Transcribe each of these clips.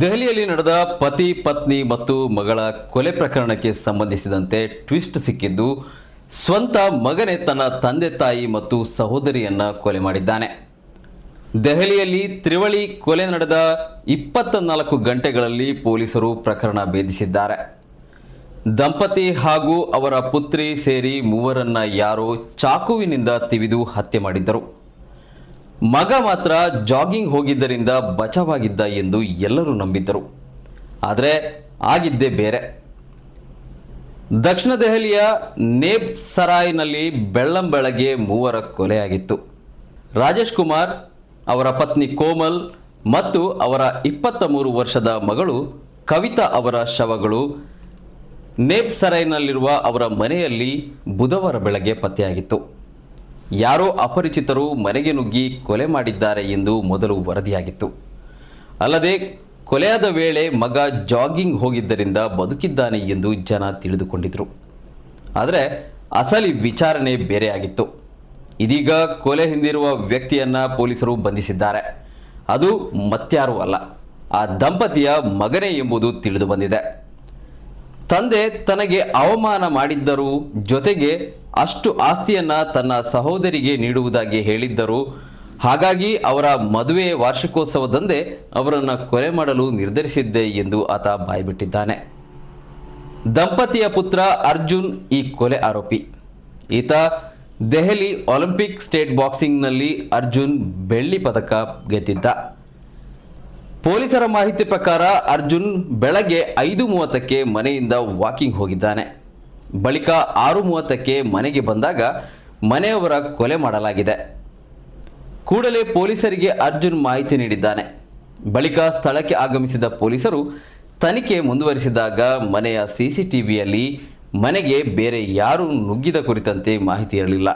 ದೆಹಲಿಯಲ್ಲಿ ನಡೆದ ಪತಿ, ಪತ್ನಿ ಮತ್ತು ಮಗಳ ಕೊಲೆ ಪ್ರಕರಣಕ್ಕೆ ಸಂಬಂಧಿಸಿದಂತೆ ಟ್ವಿಸ್ಟ್ ಸಿಕ್ಕಿದ್ದು, ಸ್ವಂತ ಮಗನೇ ತನ್ನ ತಂದೆ, ತಾಯಿ ಮತ್ತು ಸಹೋದರಿಯನ್ನ ಕೊಲೆ ಮಾಡಿದ್ದಾನೆ. ದೆಹಲಿಯಲ್ಲಿ ತ್ರಿವಳಿ ಕೊಲೆ ನಡೆದ ಇಪ್ಪತ್ತ ನಾಲ್ಕು ಗಂಟೆಗಳಲ್ಲಿ ಪೊಲೀಸರು ಪ್ರಕರಣ ಭೇದಿಸಿದ್ದಾರೆ. ದಂಪತಿ ಹಾಗೂ ಅವರ ಪುತ್ರಿ ಸೇರಿ ಮೂವರನ್ನ ಯಾರೋ ಚಾಕುವಿನಿಂದ ತಿವಿದು ಹತ್ಯೆ ಮಾಡಿದ್ದರು. ಮಗ ಮಾತ್ರ ಜಾಗಿಂಗ್ ಹೋಗಿದ್ದರಿಂದ ಬಚಾವಾಗಿದ್ದ ಎಂದು ಎಲ್ಲರೂ ನಂಬಿದ್ದರು. ಆದರೆ ಆಗಿದ್ದೇ ಬೇರೆ. ದಕ್ಷಿಣ ದೆಹಲಿಯ ನೇಬ್ ಸರಾಯ್ನಲ್ಲಿ ಬೆಳ್ಳಂಬೆಳಗ್ಗೆ ಮೂವರ ಕೊಲೆಯಾಗಿತ್ತು. ರಾಜೇಶ್ ಕುಮಾರ್, ಅವರ ಪತ್ನಿ ಕೋಮಲ್ ಮತ್ತು ಅವರ ಇಪ್ಪತ್ತ ಮೂರು ವರ್ಷದ ಮಗಳು ಕವಿತಾ ಅವರ ಶವಗಳು ನೇಬ್ ಸರೈನಲ್ಲಿರುವ ಅವರ ಮನೆಯಲ್ಲಿ ಬುಧವಾರ ಬೆಳಗ್ಗೆ ಪತ್ತೆಯಾಗಿತ್ತು. ಯಾರೋ ಅಪರಿಚಿತರು ಮನೆಗೆ ನುಗ್ಗಿ ಕೊಲೆ ಮಾಡಿದ್ದಾರೆ ಎಂದು ಮೊದಲು ವರದಿಯಾಗಿತ್ತು. ಅಲ್ಲದೆ ಕೊಲೆಯಾದ ವೇಳೆ ಮಗ ಜಾಗಿಂಗ್ ಹೋಗಿದ್ದರಿಂದ ಬದುಕಿದ್ದಾನೆ ಎಂದು ಜನ ತಿಳಿದುಕೊಂಡಿದ್ರು. ಆದರೆ ಅಸಲಿ ವಿಚಾರಣೆ ಬೇರೆಯಾಗಿತ್ತು. ಇದೀಗ ಕೊಲೆ ಹಿಂದಿರುವ ವ್ಯಕ್ತಿಯನ್ನ ಪೊಲೀಸರು ಬಂಧಿಸಿದ್ದಾರೆ. ಅದು ಮತ್ಯಾರೂ ಅಲ್ಲ, ಆ ದಂಪತಿಯ ಮಗನೇ ಎಂಬುದು ತಿಳಿದು ಬಂದಿದೆ. ತಂದೆ ತನಗೆ ಅವಮಾನ ಮಾಡಿದ್ದರೂ ಜೊತೆಗೆ ಅಷ್ಟು ಆಸ್ತಿಯನ್ನ ತನ್ನ ಸಹೋದರಿಗೆ ನೀಡುವುದಾಗಿ ಹೇಳಿದ್ದರು. ಹಾಗಾಗಿ ಅವರ ಮದುವೆ ವಾರ್ಷಿಕೋತ್ಸವದಂದೇ ಅವರನ್ನು ಕೊಲೆ ಮಾಡಲು ನಿರ್ಧರಿಸಿದ್ದೆ ಎಂದು ಆತ ಬಾಯ್ಬಿಟ್ಟಿದ್ದಾನೆ. ದಂಪತಿಯ ಪುತ್ರ ಅರ್ಜುನ್ ಈ ಕೊಲೆ ಆರೋಪಿ. ಈತ ದೆಹಲಿ ಒಲಿಂಪಿಕ್ ಸ್ಟೇಟ್ ಬಾಕ್ಸಿಂಗ್ನಲ್ಲಿ ಅರ್ಜುನ್ ಬೆಳ್ಳಿ ಪದಕ ಗೆದ್ದಿದ್ದ. ಪೊಲೀಸರ ಮಾಹಿತಿ ಪ್ರಕಾರ ಅರ್ಜುನ್ ಬೆಳಗ್ಗೆ ಐದು ಮೂವತ್ತಕ್ಕೆ ಮನೆಯಿಂದ ವಾಕಿಂಗ್ ಹೋಗಿದ್ದಾನೆ. ಬಳಿಕ ಆರು ಮೂವತ್ತಕ್ಕೆ ಮನೆಗೆ ಬಂದಾಗ ಮನೆಯವರ ಕೊಲೆ ಮಾಡಲಾಗಿದೆ. ಕೂಡಲೇ ಪೊಲೀಸರಿಗೆ ಅರ್ಜುನ್ ಮಾಹಿತಿ ನೀಡಿದ್ದಾನೆ. ಬಳಿಕ ಸ್ಥಳಕ್ಕೆ ಆಗಮಿಸಿದ ಪೊಲೀಸರು ತನಿಖೆ ಮುಂದುವರಿಸಿದಾಗ ಮನೆಯ ಸಿಸಿಟಿವಿಯಲ್ಲಿ ಮನೆಗೆ ಬೇರೆ ಯಾರೂ ನುಗ್ಗಿದ ಕುರಿತಂತೆ ಮಾಹಿತಿ ಇರಲಿಲ್ಲ.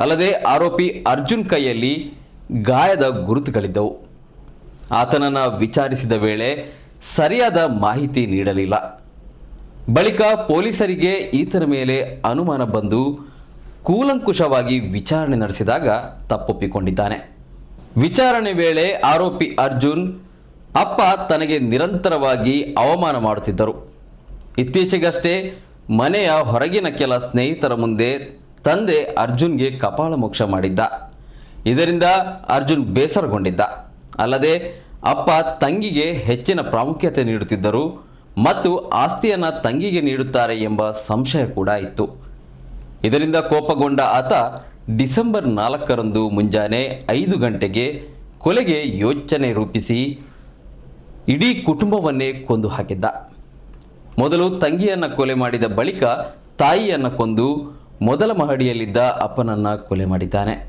ಅಲ್ಲದೆ ಆರೋಪಿ ಅರ್ಜುನ್ ಕೈಯಲ್ಲಿ ಗಾಯದ ಗುರುತುಗಳಿದ್ದವು. ಆತನನ್ನು ವಿಚಾರಿಸಿದ ವೇಳೆ ಸರಿಯಾದ ಮಾಹಿತಿ ನೀಡಲಿಲ್ಲ. ಬಳಿಕ ಪೊಲೀಸರಿಗೆ ಈತನ ಮೇಲೆ ಅನುಮಾನ ಬಂದು ಕೂಲಂಕುಷವಾಗಿ ವಿಚಾರಣೆ ನಡೆಸಿದಾಗ ತಪ್ಪೊಪ್ಪಿಕೊಂಡಿದ್ದಾನೆ. ವಿಚಾರಣೆ ವೇಳೆ ಆರೋಪಿ ಅರ್ಜುನ್, ಅಪ್ಪ ತನಗೆ ನಿರಂತರವಾಗಿ ಅವಮಾನ ಮಾಡುತ್ತಿದ್ದರು. ಇತ್ತೀಚೆಗಷ್ಟೇ ಮನೆಯ ಹೊರಗಿನ ಕೆಲ ಸ್ನೇಹಿತರ ಮುಂದೆ ತಂದೆ ಅರ್ಜುನ್ಗೆ ಕಪಾಳ ಮೋಕ್ಷ ಮಾಡಿದ್ದ. ಇದರಿಂದ ಅರ್ಜುನ್ ಬೇಸರಗೊಂಡಿದ್ದ. ಅಲ್ಲದೆ ಅಪ್ಪ ತಂಗಿಗೆ ಹೆಚ್ಚಿನ ಪ್ರಾಮುಖ್ಯತೆ ನೀಡುತ್ತಿದ್ದರು ಮತ್ತು ಆಸ್ತಿಯನ್ನ ತಂಗಿಗೆ ನೀಡುತ್ತಾರೆ ಎಂಬ ಸಂಶಯ ಕೂಡ ಇತ್ತು. ಇದರಿಂದ ಕೋಪಗೊಂಡ ಆತ ಡಿಸೆಂಬರ್ ನಾಲ್ಕರಂದು ಮುಂಜಾನೆ ಐದು ಗಂಟೆಗೆ ಕೊಲೆಗೆ ಯೋಚನೆ ರೂಪಿಸಿ ಇಡೀ ಕುಟುಂಬವನ್ನೇ ಕೊಂದು ಹಾಕಿದ್ದ. ಮೊದಲು ತಂಗಿಯನ್ನ ಕೊಲೆ ಮಾಡಿದ ಬಳಿಕ ತಾಯಿಯನ್ನ ಕೊಂದು ಮೊದಲ ಮಹಡಿಯಲ್ಲಿದ್ದ ಅಪ್ಪನನ್ನ ಕೊಲೆ ಮಾಡಿದ್ದಾನೆ.